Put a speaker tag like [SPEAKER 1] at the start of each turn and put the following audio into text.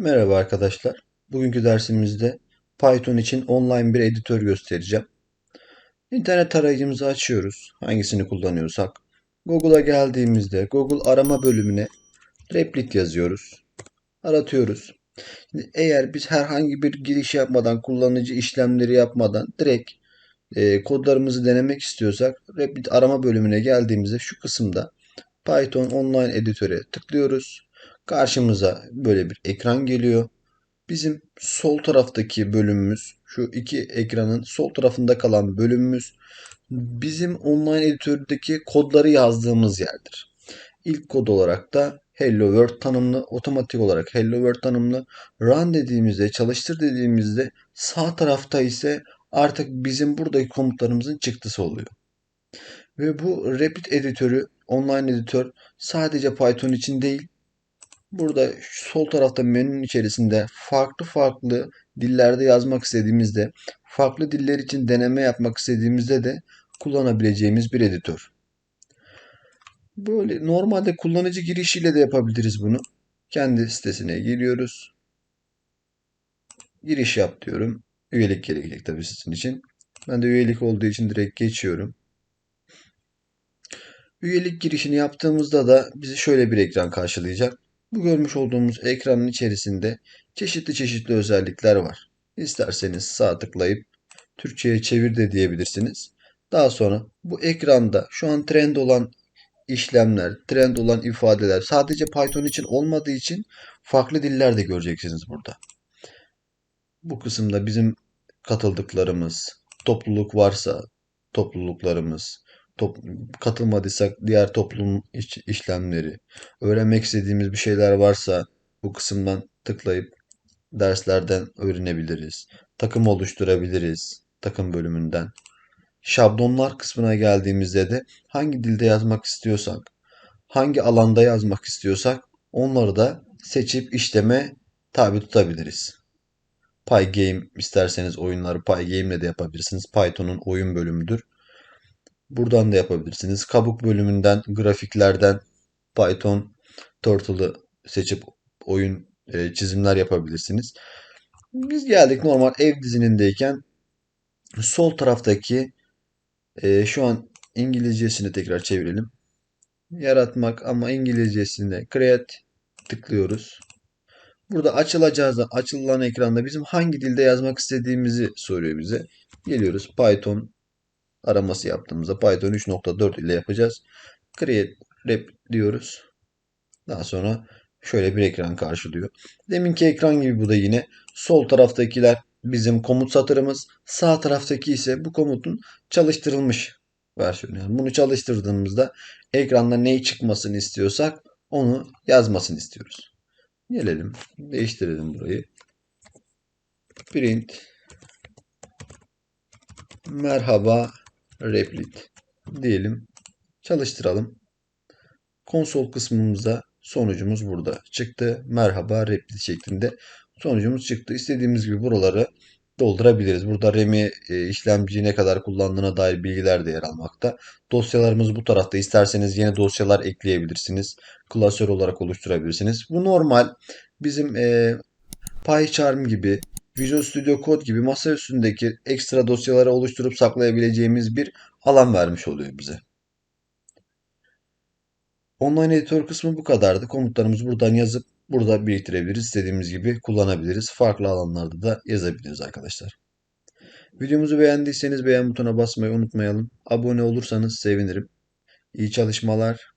[SPEAKER 1] Merhaba arkadaşlar. Bugünkü dersimizde Python için online bir editör göstereceğim. İnternet tarayıcımızı açıyoruz. Hangisini kullanıyorsak. Google'a geldiğimizde Google arama bölümüne Replit yazıyoruz. Aratıyoruz. Şimdi eğer biz herhangi bir giriş yapmadan, kullanıcı işlemleri yapmadan direkt e, kodlarımızı denemek istiyorsak Replit arama bölümüne geldiğimizde şu kısımda Python Online Editör'e tıklıyoruz. Karşımıza böyle bir ekran geliyor. Bizim sol taraftaki bölümümüz, şu iki ekranın sol tarafında kalan bölümümüz bizim online editördeki kodları yazdığımız yerdir. İlk kod olarak da Hello World tanımlı, otomatik olarak Hello World tanımlı. Run dediğimizde, çalıştır dediğimizde sağ tarafta ise artık bizim buradaki komutlarımızın çıktısı oluyor. Ve bu Rapid editörü, online editör sadece Python için değil, Burada sol tarafta menünün içerisinde farklı farklı dillerde yazmak istediğimizde, farklı diller için deneme yapmak istediğimizde de kullanabileceğimiz bir editör. Böyle normalde kullanıcı girişiyle de yapabiliriz bunu. Kendi sitesine giriyoruz. Giriş yap diyorum. Üyelik gerekecek tabii sizin için. Ben de üyelik olduğu için direkt geçiyorum. Üyelik girişini yaptığımızda da bizi şöyle bir ekran karşılayacak. Bu görmüş olduğumuz ekranın içerisinde çeşitli çeşitli özellikler var. İsterseniz sağ tıklayıp Türkçe'ye çevir de diyebilirsiniz. Daha sonra bu ekranda şu an trend olan işlemler, trend olan ifadeler sadece Python için olmadığı için farklı diller de göreceksiniz burada. Bu kısımda bizim katıldıklarımız, topluluk varsa topluluklarımız, top, katılmadıysak diğer toplum iş, işlemleri, öğrenmek istediğimiz bir şeyler varsa bu kısımdan tıklayıp derslerden öğrenebiliriz. Takım oluşturabiliriz takım bölümünden. Şablonlar kısmına geldiğimizde de hangi dilde yazmak istiyorsak, hangi alanda yazmak istiyorsak onları da seçip işleme tabi tutabiliriz. Pygame isterseniz oyunları Pygame ile de yapabilirsiniz. Python'un oyun bölümüdür. Buradan da yapabilirsiniz. Kabuk bölümünden, grafiklerden Python Turtle'ı seçip oyun e, çizimler yapabilirsiniz. Biz geldik normal ev dizinindeyken sol taraftaki e, şu an İngilizcesini tekrar çevirelim. Yaratmak ama İngilizcesinde create tıklıyoruz. Burada açılacağız açılan ekranda bizim hangi dilde yazmak istediğimizi soruyor bize. Geliyoruz Python araması yaptığımızda Python 3.4 ile yapacağız. Create rep diyoruz. Daha sonra şöyle bir ekran karşılıyor. Deminki ekran gibi bu da yine sol taraftakiler bizim komut satırımız. Sağ taraftaki ise bu komutun çalıştırılmış versiyonu. Yani bunu çalıştırdığımızda ekranda neyi çıkmasını istiyorsak onu yazmasını istiyoruz. Gelelim. Değiştirelim burayı. Print merhaba replit diyelim. Çalıştıralım. Konsol kısmımızda sonucumuz burada çıktı. Merhaba replit şeklinde sonucumuz çıktı. İstediğimiz gibi buraları doldurabiliriz. Burada RAM'i e, işlemci ne kadar kullandığına dair bilgiler de yer almakta. Dosyalarımız bu tarafta. İsterseniz yeni dosyalar ekleyebilirsiniz. Klasör olarak oluşturabilirsiniz. Bu normal. Bizim e, PyCharm gibi Visual Studio Code gibi masa üstündeki ekstra dosyaları oluşturup saklayabileceğimiz bir alan vermiş oluyor bize. Online editör kısmı bu kadardı. Komutlarımızı buradan yazıp burada biriktirebiliriz. İstediğimiz gibi kullanabiliriz. Farklı alanlarda da yazabiliriz arkadaşlar. Videomuzu beğendiyseniz beğen butonuna basmayı unutmayalım. Abone olursanız sevinirim. İyi çalışmalar.